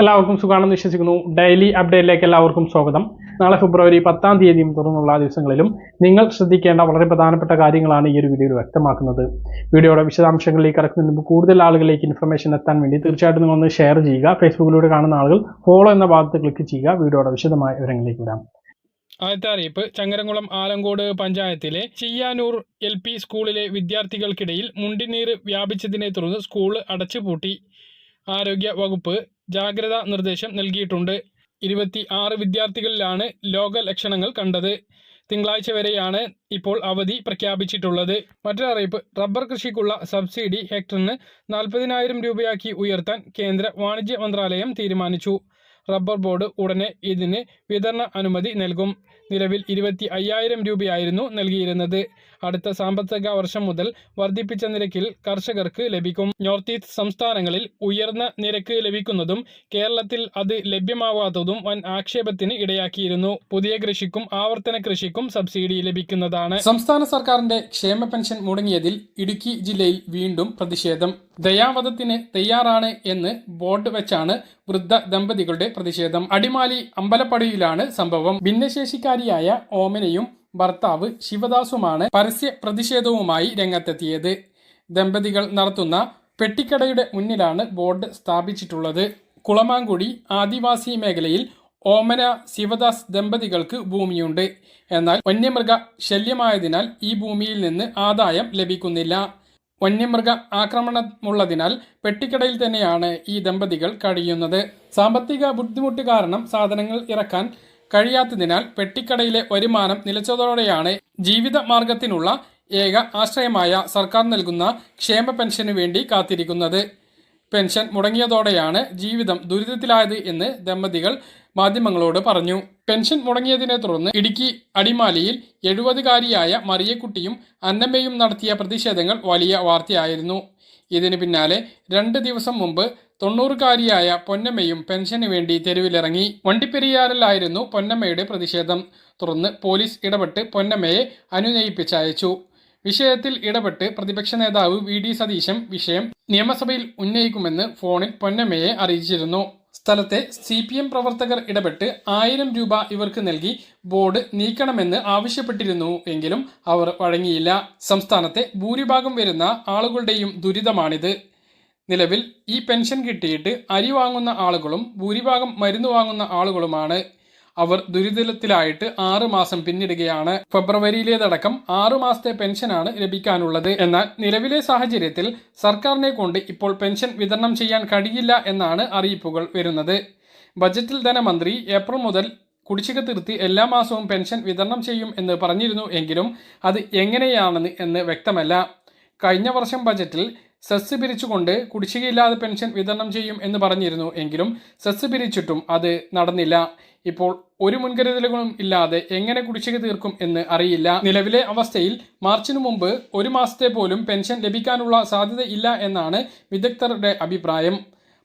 എല്ലാവർക്കും സുഖാണെന്ന് വിശ്വസിക്കുന്നു. ഡെയിലി അപ്ഡേറ്റിലേക്ക് എല്ലാവർക്കും സ്വാഗതം. നാളെ ഫെബ്രുവരി പത്താം തീയതിയും തുടർന്നുള്ള ദിവസങ്ങളിലും നിങ്ങൾ ശ്രദ്ധിക്കേണ്ട വളരെ പ്രധാനപ്പെട്ട കാര്യങ്ങളാണ് ഈ ഒരു വീഡിയോയിൽ വ്യക്തമാക്കുന്നത്. വീഡിയോയുടെ വിശദാംശങ്ങളിലേക്ക് കടക്കുന്നതിന് മുമ്പ് കൂടുതൽ ആളുകളിലേക്ക് ഇൻഫർമേഷൻ എത്താൻ വേണ്ടി തീർച്ചയായിട്ടും നിങ്ങൾ ഒന്ന് ഷെയർ ചെയ്യുക. ഫേസ്ബുക്കിലൂടെ കാണുന്ന ആളുകൾ ഫോളോ എന്ന ഭാഗത്ത് ക്ലിക്ക് ചെയ്യുക. വീഡിയോയുടെ വിശദമായ വിവരങ്ങളിലേക്ക് വരാം. ആദ്യത്തെ അറിയിപ്പ്. ചങ്ങരംകുളം ആലങ്കോട് പഞ്ചായത്തിലെ ചെയ്യാനൂർ എൽ പി സ്കൂളിലെ വിദ്യാർത്ഥികൾക്കിടയിൽ മുണ്ടിനീർ വ്യാപിച്ചതിനെ തുടർന്ന് സ്കൂൾ അടച്ചുപൂട്ടി. ആരോഗ്യ വകുപ്പ് ജാഗ്രതാ നിർദ്ദേശം നൽകിയിട്ടുണ്ട്. ഇരുപത്തി ആറ് വിദ്യാർത്ഥികളിലാണ് ലോക ലക്ഷണങ്ങൾ കണ്ടത്. തിങ്കളാഴ്ച വരെയാണ് ഇപ്പോൾ അവധി പ്രഖ്യാപിച്ചിട്ടുള്ളത്. മറ്റൊരറിയിപ്പ് റബ്ബർ കൃഷിക്കുള്ള സബ്സിഡി ഹെക്ടറിന് നാൽപ്പതിനായിരം രൂപയാക്കി ഉയർത്താൻ കേന്ദ്ര വാണിജ്യ മന്ത്രാലയം തീരുമാനിച്ചു. റബ്ബർ ബോർഡ് ഉടനെ ഇതിന് വിതരണ അനുമതി നൽകും. നിലവിൽ ഇരുപത്തി അയ്യായിരം രൂപയായിരുന്നു നൽകിയിരുന്നത്. അടുത്ത സാമ്പത്തിക വർഷം മുതൽ വർദ്ധിപ്പിച്ച നിരക്കിൽ കർഷകർക്ക് ലഭിക്കും. നോർത്ത് ഈസ്റ്റ് സംസ്ഥാനങ്ങളിൽ ഉയർന്ന നിരക്ക് ലഭിക്കുന്നതും കേരളത്തിൽ അത് ലഭ്യമാവാത്തതും വൻ ആക്ഷേപത്തിന് ഇടയാക്കിയിരുന്നു. പുതിയ കൃഷിക്കും ആവർത്തന കൃഷിക്കും സബ്സിഡി ലഭിക്കുന്നതാണ്. സംസ്ഥാന സർക്കാരിന്റെ ക്ഷേമ പെൻഷൻ മുടങ്ങിയതിൽ ഇടുക്കി ജില്ലയിൽ വീണ്ടും പ്രതിഷേധം. ദയാവധത്തിന് തയ്യാറാണ് എന്ന് ബോർഡ് വെച്ചാണ് വൃദ്ധ ദമ്പതികളുടെ പ്രതിഷേധം. അടിമാലി അമ്പലപ്പടിയിലാണ് സംഭവം. ഭിന്നശേഷിക്കാരിയായ ഓമനയും ഭർത്താവ് ശിവദാസുമാണ് പരസ്യ പ്രതിഷേധവുമായി രംഗത്തെത്തിയത്. ദമ്പതികൾ നടത്തുന്ന പെട്ടിക്കടയുടെ മുന്നിലാണ് ബോർഡ് സ്ഥാപിച്ചിട്ടുള്ളത്. കുളമാങ്കുടി ആദിവാസി മേഖലയിൽ ഓമന ശിവദാസ് ദമ്പതികൾക്ക് ഭൂമിയുണ്ട്. എന്നാൽ വന്യമൃഗ ശല്യമായതിനാൽ ഈ ഭൂമിയിൽ നിന്ന് ആദായം ലഭിക്കുന്നില്ല. വന്യമൃഗ ആക്രമണമുള്ളതിനാൽ പെട്ടിക്കടയിൽ തന്നെയാണ് ഈ ദമ്പതികൾ കഴിയുന്നത്. സാമ്പത്തിക ബുദ്ധിമുട്ട് കാരണം സാധനങ്ങൾ ഇറക്കാൻ കഴിയാത്തതിനാൽ പെട്ടിക്കടയിലെ വരുമാനം നിലച്ചതോടെയാണ് ജീവിത മാർഗത്തിനുള്ള ഏക ആശ്രയമായ സർക്കാർ നൽകുന്ന ക്ഷേമ പെൻഷനു വേണ്ടി കാത്തിരിക്കുന്നത്. പെൻഷൻ മുടങ്ങിയതോടെയാണ് ജീവിതം ദുരിതത്തിലായത് എന്ന് ദമ്പതികൾ മാധ്യമങ്ങളോട് പറഞ്ഞു. പെൻഷൻ മുടങ്ങിയതിനെ തുടർന്ന് ഇടുക്കി അടിമാലിയിൽ എഴുപതുകാരിയായ മറിയക്കുട്ടിയും അന്നമ്മയും നടത്തിയ പ്രതിഷേധങ്ങൾ വലിയ വാർത്തയായിരുന്നു. ഇതിന് പിന്നാലെ രണ്ട് ദിവസം മുമ്പ് തൊണ്ണൂറുകാരിയായ പൊന്നമ്മയും പെൻഷന് വേണ്ടി തെരുവിലിറങ്ങി വണ്ടിപ്പെരിയാറിലായിരുന്നു പൊന്നമ്മയുടെ പ്രതിഷേധം. തുടർന്ന് പോലീസ് ഇടപെട്ട് പൊന്നമ്മയെ അനുനയിപ്പിച്ചയച്ചു. വിഷയത്തിൽ ഇടപെട്ട് പ്രതിപക്ഷ നേതാവ് വി ഡി സതീശൻ വിഷയം നിയമസഭയിൽ ഉന്നയിക്കുമെന്ന് ഫോണിൽ പൊന്നമ്മയെ അറിയിച്ചിരുന്നു. സ്ഥലത്തെ സി പി എം പ്രവർത്തകർ ഇടപെട്ട് ആയിരം രൂപ ഇവർക്ക് നൽകി ബോർഡ് നീക്കണമെന്ന് ആവശ്യപ്പെട്ടിരുന്നു എങ്കിലും അവർ വഴങ്ങിയില്ല. സംസ്ഥാനത്തെ ഭൂരിഭാഗം വരുന്ന ആളുകളുടെയും ദുരിതമാണിത്. നിലവിൽ ഈ പെൻഷൻ കിട്ടിയിട്ട് അരി വാങ്ങുന്ന ആളുകളും ഭൂരിഭാഗം മരുന്ന് വാങ്ങുന്ന ആളുകളുമാണ്. അവർ ദുരിതത്തിലായിട്ട് ആറ് മാസം പിന്നിടുകയാണ്. ഫെബ്രുവരിയിലേതടക്കം ആറു മാസത്തെ പെൻഷനാണ് ലഭിക്കാനുള്ളത്. എന്നാൽ നിലവിലെ സാഹചര്യത്തിൽ സർക്കാരിനെ കൊണ്ട് ഇപ്പോൾ പെൻഷൻ വിതരണം ചെയ്യാൻ കഴിയില്ല എന്നാണ് അറിയിപ്പുകൾ വരുന്നത്. ബജറ്റിൽ ധനമന്ത്രി ഏപ്രിൽ മുതൽ കുടിശ്ശിക തീർത്തി എല്ലാ മാസവും പെൻഷൻ വിതരണം ചെയ്യും എന്ന് പറഞ്ഞിരുന്നു എങ്കിലും അത് എങ്ങനെയാണെന്ന് എന്ന് വ്യക്തമല്ല. കഴിഞ്ഞ വർഷം ബജറ്റിൽ സെസ് പിരിച്ചുകൊണ്ട് കുടിശ്ശികയില്ലാതെ പെൻഷൻ വിതരണം ചെയ്യും എന്ന് പറഞ്ഞിരുന്നു എങ്കിലും സെസ് പിരിച്ചിട്ടും അത് നടന്നില്ല. ഇപ്പോൾ ഒരു മുൻകരുതലുകളും ഇല്ലാതെ എങ്ങനെ കുടിശ്ശിക തീർക്കും എന്ന് അറിയില്ല. നിലവിലെ അവസ്ഥയിൽ മാർച്ചിനു മുമ്പ് ഒരു മാസത്തെ പോലും പെൻഷൻ ലഭിക്കാനുള്ള സാധ്യത ഇല്ല എന്നാണ് വിദഗ്ധരുടെ അഭിപ്രായം.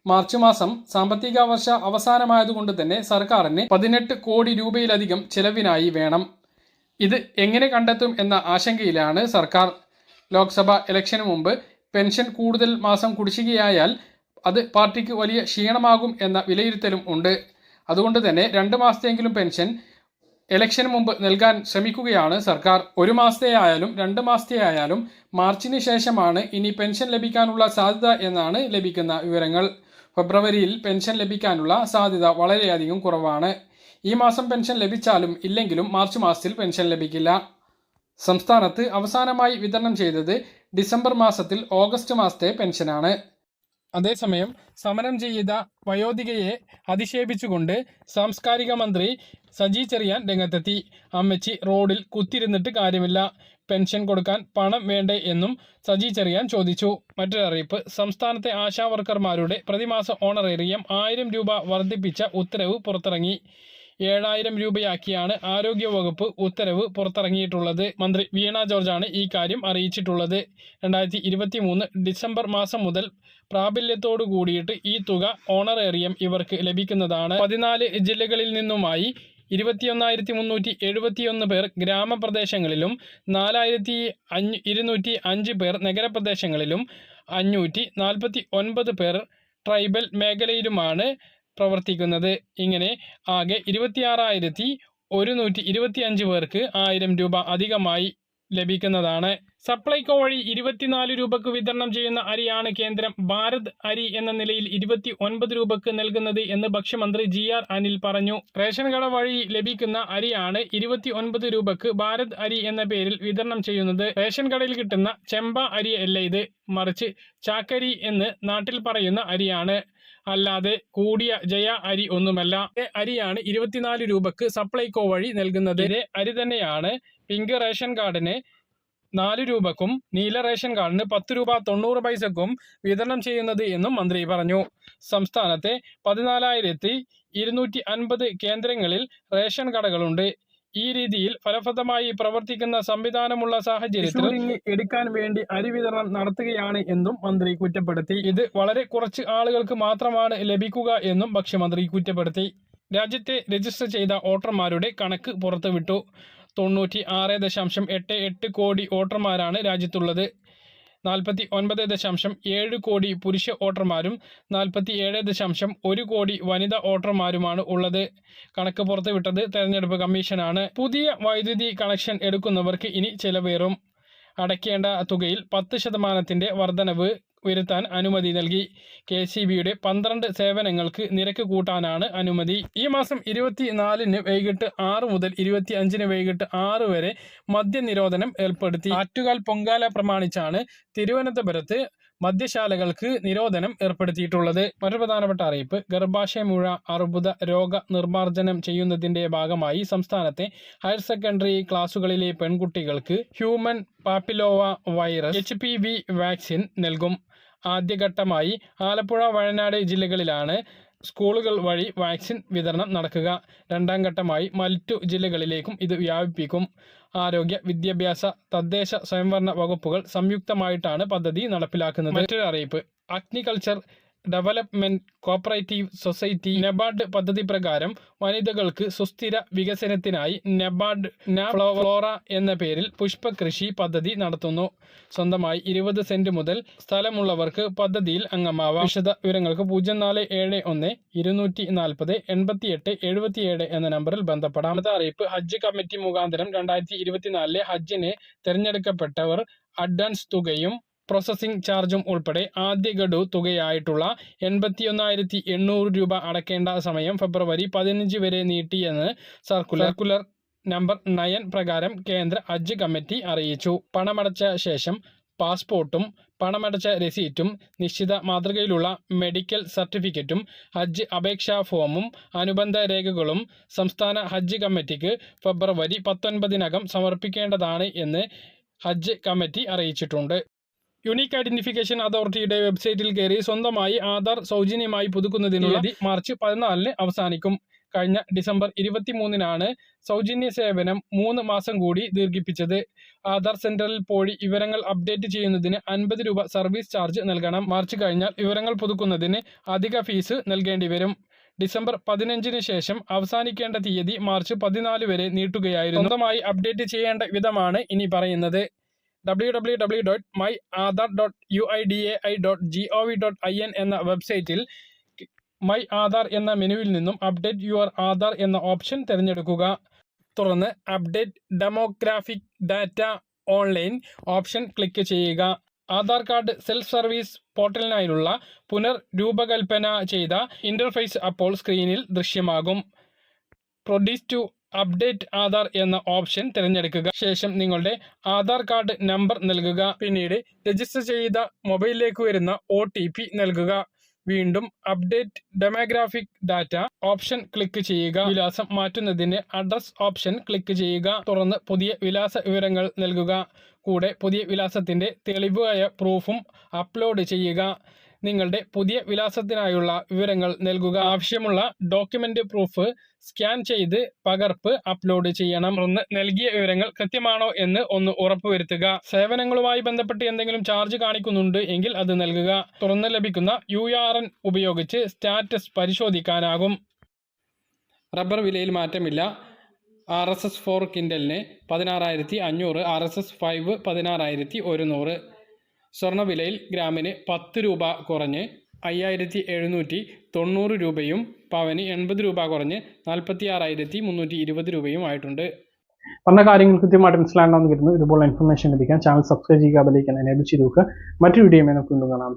മാർച്ച് മാസം സാമ്പത്തിക വർഷ അവസാനമായതുകൊണ്ട് തന്നെ സർക്കാരിന് പതിനെട്ട് കോടി രൂപയിലധികം ചെലവിനായി വേണം. ഇത് എങ്ങനെ കണ്ടെത്തും എന്ന ആശങ്കയിലാണ് സർക്കാർ. ലോക്സഭ ഇലക്ഷന് മുമ്പ് പെൻഷൻ കൂടുതൽ മാസം കുടിശ്ശികയായാൽ അത് പാർട്ടിക്ക് വലിയ ക്ഷീണമാകും എന്ന വിലയിരുത്തലും ഉണ്ട്. അതുകൊണ്ട് തന്നെ രണ്ട് മാസത്തെങ്കിലും പെൻഷൻ ഇലക്ഷന് മുമ്പ് നൽകാൻ ശ്രമിക്കുകയാണ് സർക്കാർ. ഒരു മാസത്തെ ആയാലും രണ്ട് മാസത്തെ ആയാലും മാർച്ചിന് ശേഷമാണ് ഇനി പെൻഷൻ ലഭിക്കാനുള്ള സാധ്യത എന്നാണ് ലഭിക്കുന്ന വിവരങ്ങൾ. ഫെബ്രുവരിയിൽ പെൻഷൻ ലഭിക്കാനുള്ള സാധ്യത വളരെയധികം കുറവാണ്. ഈ മാസം പെൻഷൻ ലഭിച്ചാലും ഇല്ലെങ്കിലും മാർച്ച് മാസത്തിൽ പെൻഷൻ ലഭിക്കില്ല. സംസ്ഥാനത്ത് അവസാനമായി വിതരണം ചെയ്തത് ഡിസംബർ മാസത്തിൽ ഓഗസ്റ്റ് മാസത്തെ പെൻഷനാണ്. അതേസമയം സമരം ചെയ്ത വയോധികയെ അധിക്ഷേപിച്ചുകൊണ്ട് സാംസ്കാരിക മന്ത്രി സജി ചെറിയാൻ രംഗത്തെത്തി. അമ്മച്ചി റോഡിൽ കുത്തിരുന്നിട്ട് കാര്യമില്ല. പെൻഷൻ കൊടുക്കാൻ പണം വേണ്ടേ എന്നും സജി ചെറിയാൻ ചോദിച്ചു. മറ്റൊരറിയിപ്പ് സംസ്ഥാനത്തെ ആശാവർക്കർമാരുടെ പ്രതിമാസ ഓണറേറിയം ആയിരം രൂപ വർദ്ധിപ്പിച്ച ഉത്തരവ് പുറത്തിറങ്ങി. ഏഴായിരം രൂപയാക്കിയാണ് ആരോഗ്യവകുപ്പ് ഉത്തരവ് പുറത്തിറങ്ങിയിട്ടുള്ളത്. മന്ത്രി വീണ ജോർജാണ് ഈ കാര്യം അറിയിച്ചിട്ടുള്ളത്. രണ്ടായിരത്തി ഇരുപത്തി മൂന്ന് ഡിസംബർ മാസം മുതൽ പ്രാബല്യത്തോടു കൂടിയിട്ട് ഈ തുക ഓണറേറിയം ഇവർക്ക് ലഭിക്കുന്നതാണ്. പതിനാല് ജില്ലകളിൽ നിന്നുമായി ഇരുപത്തിയൊന്നായിരത്തി മുന്നൂറ്റി എഴുപത്തിയൊന്ന് പേർ ഗ്രാമപ്രദേശങ്ങളിലും നാലായിരത്തി അഞ്ഞ് ഇരുന്നൂറ്റി അഞ്ച് പേർ നഗരപ്രദേശങ്ങളിലും അഞ്ഞൂറ്റി നാൽപ്പത്തി ഒൻപത് പേർ ട്രൈബൽ മേഖലയിലുമാണ്. പ്രവർത്തിക്കുന്നത്. ഇങ്ങനെ ആകെ ഇരുപത്തിയാറായിരത്തി ഒരുന്നൂറ്റി ഇരുപത്തിയഞ്ച് പേർക്ക് ആയിരം രൂപ അധികമായി ലഭിക്കുന്നതാണ്. സപ്ലൈകോ വഴി ഇരുപത്തിനാല് രൂപക്ക് വിതരണം ചെയ്യുന്ന അരിയാണ് കേന്ദ്രം. ഭാരത് അരി എന്ന നിലയിൽ ഇരുപത്തി ഒൻപത് രൂപക്ക് നൽകുന്നത് എന്ന് ഭക്ഷ്യമന്ത്രി ജി ആർ അനിൽ പറഞ്ഞു. റേഷൻ കട വഴി ലഭിക്കുന്ന അരിയാണ് ഇരുപത്തി ഒൻപത് രൂപക്ക് ഭാരത് അരി എന്ന പേരിൽ വിതരണം ചെയ്യുന്നത്. റേഷൻ കടയിൽ കിട്ടുന്ന ചെമ്പ അരി അല്ല ഇത്. മറിച്ച് ചാക്കരി എന്ന് നാട്ടിൽ പറയുന്ന അരിയാണ്. അല്ലാതെ കൂടിയ ജയ അരി ഒന്നുമല്ല. അരിയാണ് ഇരുപത്തിനാല് രൂപക്ക് സപ്ലൈകോ വഴി നൽകുന്നത്. അരി തന്നെയാണ് പിങ്ക് റേഷൻ കാർഡിന് നാല് രൂപക്കും നീല റേഷൻ കാർഡിന് പത്ത് രൂപ തൊണ്ണൂറ് പൈസക്കും വിതരണം ചെയ്യുന്നത് എന്നും മന്ത്രി പറഞ്ഞു. സംസ്ഥാനത്തെ പതിനാലായിരത്തി ഇരുന്നൂറ്റി അൻപത് കേന്ദ്രങ്ങളിൽ റേഷൻ കടകളുണ്ട്. ഈ രീതിയിൽ ഫലപ്രദമായി പ്രവർത്തിക്കുന്ന സംവിധാനമുള്ള സാഹചര്യത്തിൽ എടുക്കാൻ വേണ്ടി അരി വിതരണം നടത്തുകയാണ് എന്നും മന്ത്രി കുറ്റപ്പെടുത്തി. ഇത് വളരെ കുറച്ച് ആളുകൾക്ക് മാത്രമാണ് ലഭിക്കുക എന്നും ഭക്ഷ്യമന്ത്രി കുറ്റപ്പെടുത്തി. രാജ്യത്തെ രജിസ്റ്റർ ചെയ്ത വോട്ടർമാരുടെ കണക്ക് പുറത്തുവിട്ടു. തൊണ്ണൂറ്റി ആറ് ദശാംശം എട്ട് എട്ട് കോടി വോട്ടർമാരാണ് രാജ്യത്തുള്ളത്. നാൽപ്പത്തി ഒൻപത് ദശാംശം ഏഴ് കോടി പുരുഷ വോട്ടർമാരും നാൽപ്പത്തി ഏഴ് ദശാംശം ഒരു കോടി വനിതാ വോട്ടർമാരുമാണ് ഉള്ളത്. കണക്ക് പുറത്തുവിട്ടത് തെരഞ്ഞെടുപ്പ് കമ്മീഷനാണ്. പുതിയ വൈദ്യുതി കണക്ഷൻ എടുക്കുന്നവർക്ക് ഇനി ചെലവേറും. അടയ്ക്കേണ്ട തുകയിൽ പത്ത് ശതമാനത്തിന്റെ വർധനവ്. വരുത്താൻ അനുമതി നൽകി. കെ സി ബിയുടെ പന്ത്രണ്ട് സേവനങ്ങൾക്ക് നിരക്ക് കൂട്ടാനാണ് അനുമതി. ഈ മാസം ഇരുപത്തിനാലിന് വൈകിട്ട് ആറ് മുതൽ ഇരുപത്തി അഞ്ചിന് വൈകിട്ട് ആറ് വരെ മദ്യനിരോധനം ഏർപ്പെടുത്തി. ആറ്റുകാൽ പൊങ്കാല പ്രമാണിച്ചാണ് തിരുവനന്തപുരത്ത് മദ്യശാലകൾക്ക് നിരോധനം ഏർപ്പെടുത്തിയിട്ടുള്ളത്. മറ്റൊരു പ്രധാനപ്പെട്ട അറിയിപ്പ് ഗർഭാശയമുഴ അർബുദ രോഗ നിർമ്മാർജനം ചെയ്യുന്നതിന്റെ ഭാഗമായി സംസ്ഥാനത്തെ ഹയർ സെക്കൻഡറി ക്ലാസുകളിലെ പെൺകുട്ടികൾക്ക് human papilloma virus H vaccine നൽകും. ആദ്യഘട്ടമായി ആലപ്പുഴ വയനാട് ജില്ലകളിലാണ് സ്കൂളുകൾ വഴി വാക്സിൻ വിതരണം നടക്കുക. രണ്ടാം ഘട്ടമായി മറ്റു ജില്ലകളിലേക്കും ഇത് വ്യാപിപ്പിക്കും. ആരോഗ്യ വിദ്യാഭ്യാസ തദ്ദേശ സ്വയംഭരണ വകുപ്പുകൾ സംയുക്തമായിട്ടാണ് പദ്ധതി നടപ്പിലാക്കുന്നത്. മറ്റൊരു അറിയിപ്പ്. Aquaculture development cooperative society NABARD പദ്ധതി പ്രകാരം വനിതകൾക്ക് സുസ്ഥിര വികസനത്തിനായി നെബാർഡ് ഫ്ലോറ എന്ന പേരിൽ പുഷ്പകൃഷി പദ്ധതി നടത്തുന്നു. സ്വന്തമായി ഇരുപത് സെന്റ് മുതൽ സ്ഥലമുള്ളവർക്ക് പദ്ധതിയിൽ അംഗമാവാം. വിശദ വിവരങ്ങൾക്ക് പൂജ്യം നാല് ഏഴ് ഒന്ന് ഇരുന്നൂറ്റി നാൽപ്പത് എൺപത്തിയെട്ട് എഴുപത്തിയേഴ് എന്ന നമ്പറിൽ ബന്ധപ്പെടാം. അടുത്ത അറിയിപ്പ്. ഹജ്ജ് കമ്മിറ്റി മുഖാന്തരം രണ്ടായിരത്തി ഇരുപത്തിനാലിലെ ഹജ്ജിനെ തിരഞ്ഞെടുക്കപ്പെട്ടവർ അഡ്വാൻസ് തുകയും പ്രോസസ്സിംഗ് ചാർജും ഉൾപ്പെടെ ആദ്യ ഗഡു തുകയായിട്ടുള്ള എൺപത്തിയൊന്നായിരത്തി എണ്ണൂറ് രൂപ അടക്കേണ്ട സമയം ഫെബ്രുവരി പതിനഞ്ച് വരെ നീട്ടിയെന്ന് സർക്കുലർ സർക്കുലർ നമ്പർ നയൻ പ്രകാരം കേന്ദ്ര ഹജ്ജ് കമ്മിറ്റി അറിയിച്ചു. പണമടച്ച ശേഷം പാസ്പോർട്ടും പണമടച്ച രസീറ്റും നിശ്ചിത മാതൃകയിലുള്ള മെഡിക്കൽ സർട്ടിഫിക്കറ്റും ഹജ്ജ് അപേക്ഷാ ഫോമും അനുബന്ധ രേഖകളും സംസ്ഥാന ഹജ്ജ് കമ്മിറ്റിക്ക് ഫെബ്രുവരി പത്തൊൻപതിനകം സമർപ്പിക്കേണ്ടതാണ് എന്ന് ഹജ്ജ് കമ്മിറ്റി അറിയിച്ചിട്ടുണ്ട്. യുണീക്ക് ഐഡന്റിഫിക്കേഷൻ അതോറിറ്റിയുടെ വെബ്സൈറ്റിൽ കയറി സ്വന്തമായി ആധാർ സൗജന്യമായി പുതുക്കുന്നതിനുള്ള മാർച്ച് പതിനാലിന് അവസാനിക്കും. കഴിഞ്ഞ ഡിസംബർ ഇരുപത്തിമൂന്നിനാണ് സൗജന്യ സേവനം മൂന്ന് മാസം കൂടി ദീർഘിപ്പിച്ചത്. ആധാർ സെന്ററിൽ പോയി വിവരങ്ങൾ അപ്ഡേറ്റ് ചെയ്യുന്നതിന് അൻപത് രൂപ സർവീസ് ചാർജ് നൽകണം. മാർച്ച് കഴിഞ്ഞാൽ വിവരങ്ങൾ പുതുക്കുന്നതിന് അധിക ഫീസ് നൽകേണ്ടി വരും. ഡിസംബർ പതിനഞ്ചിന് ശേഷം അവസാനിക്കേണ്ട തീയതി മാർച്ച് പതിനാല് വരെ നീട്ടുകയായിരുന്നു. സ്വന്തമായി അപ്ഡേറ്റ് ചെയ്യേണ്ട വിധമാണ് ഇനി പറയുന്നത്. W W W dot my Aadhaar dot U I D A I dot G O V dot I N എന്ന വെബ്സൈറ്റിൽ മൈ ആധാർ എന്ന മെനുവിൽ നിന്നും അപ്ഡേറ്റ് യുവർ ആധാർ എന്ന ഓപ്ഷൻ തിരഞ്ഞെടുക്കുക. തുടർന്ന് update demographic data online option click ചെയ്യുക. ആധാർ കാർഡ് സെൽഫ് സർവീസ് പോർട്ടലിനായുള്ള പുനർരൂപകൽപ്പന ചെയ്ത ഇന്റർഫേസ് അപ്പോൾ സ്ക്രീനിൽ ദൃശ്യമാകും. പ്രൊഡ്യൂസ് ടു അപ്ഡേറ്റ് ആധാർ എന്ന ഓപ്ഷൻ തിരഞ്ഞെടുക്കുക. ശേഷം നിങ്ങളുടെ ആധാർ കാർഡ് നമ്പർ നൽകുക. പിന്നീട് രജിസ്റ്റർ ചെയ്ത മൊബൈലിലേക്ക് വരുന്ന ഒ നൽകുക. വീണ്ടും update demographic data option click ചെയ്യുക. വിലാസം മാറ്റുന്നതിന് അഡ്രസ് ഓപ്ഷൻ ക്ലിക്ക് ചെയ്യുക. തുറന്ന് പുതിയ വിലാസ വിവരങ്ങൾ നൽകുക. കൂടെ പുതിയ വിലാസത്തിന്റെ തെളിവായ പ്രൂഫും അപ്ലോഡ് ചെയ്യുക. നിങ്ങളുടെ പുതിയ വിലാസത്തിനായുള്ള വിവരങ്ങൾ നൽകുക. ആവശ്യമുള്ള ഡോക്യുമെന്റ് പ്രൂഫ് സ്കാൻ ചെയ്ത് പകർപ്പ് അപ്ലോഡ് ചെയ്യണം. ഒന്ന് നൽകിയ വിവരങ്ങൾ കൃത്യമാണോ എന്ന് ഒന്ന് ഉറപ്പുവരുത്തുക. സേവനങ്ങളുമായി ബന്ധപ്പെട്ട് എന്തെങ്കിലും ചാർജ് കാണിക്കുന്നുണ്ട് എങ്കിൽ അത് നൽകുക. തുറന്ന് ലഭിക്കുന്ന യു ഉപയോഗിച്ച് സ്റ്റാറ്റസ് പരിശോധിക്കാനാകും. റബ്ബർ വിലയിൽ മാറ്റമില്ല. ആർ എസ് എസ് ഫോർ കിൻഡലിന് പതിനാറായിരത്തി അഞ്ഞൂറ് ആർ എസ് എസ് ഫൈവ് പതിനാറായിരത്തി ഒരുന്നൂറ്. സ്വർണവിലയിൽ ഗ്രാമിന് പത്ത് രൂപ കുറഞ്ഞ് അയ്യായിരത്തി എഴുന്നൂറ്റി തൊണ്ണൂറ് രൂപയും പവന് എൺപത് രൂപ കുറഞ്ഞ് നാൽപ്പത്തി ആറായിരത്തി മുന്നൂറ്റി ഇരുപത് രൂപയും ആയിട്ടുണ്ട്. പറഞ്ഞ കാര്യങ്ങൾ കൃത്യമായിട്ട് മനസ്സിലാകണമെന്ന് കരുതുന്നു. ഇതുപോലെ ഇൻഫർമേഷൻ ലഭിക്കാൻ ചാനൽ സബ്സ്ക്രൈബ് ചെയ്യുക അതിലേക്ക് എനേബിൾ ചെയ്ത് നോക്കുക മറ്റൊരു വീഡിയോ നമുക്ക് വീണ്ടും കാണാം.